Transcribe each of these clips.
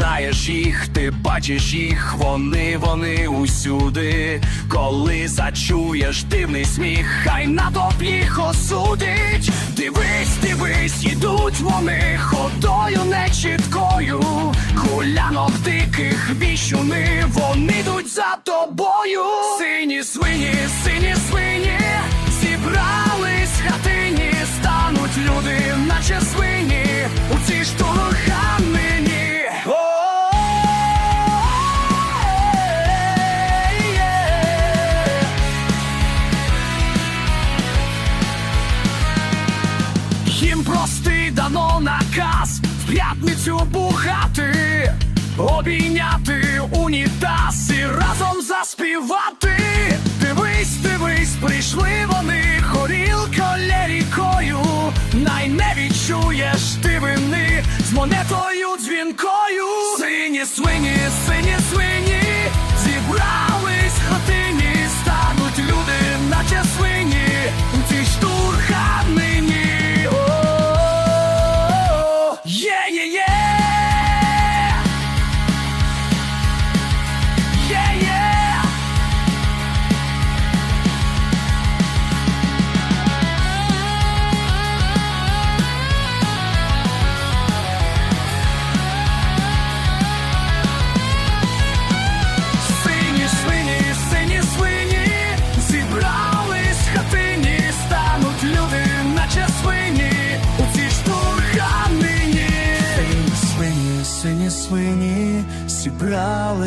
бачиш їх, ти бачиш їх, вони, вони усюди. Коли зачуєш дивний сміх, хай натовп їх осудить. Дивись, дивись, ідуть вони ходою нечіткою. Гулянок диких віщуни, вони йдуть за тобою. Сині свині, сині свині, Їм простий дано наказ в п'ятницю бухати, обійняти унітаз і разом заспівати. Дивись, дивись, прийшли вони хорілко рікою. Най не відчуєш ти вини з монетою дзвінкою. Сині свині, сині свині, зібрались хатині,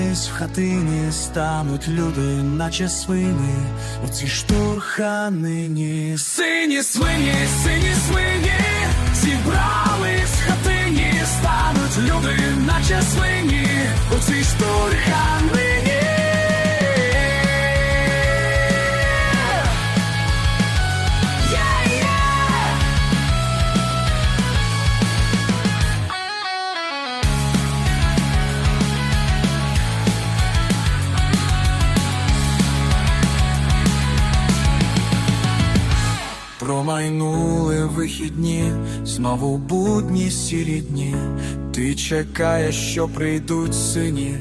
зібрались в хатині, стануть люди, наче свини, у цій штурханині. Сині свині, сині свині, зібрались в хатині, стануть люди, наче свині, у цій штурханині. Промайнули вихідні, знову будні сірі дні. Ти чекаєш, що прийдуть. Сині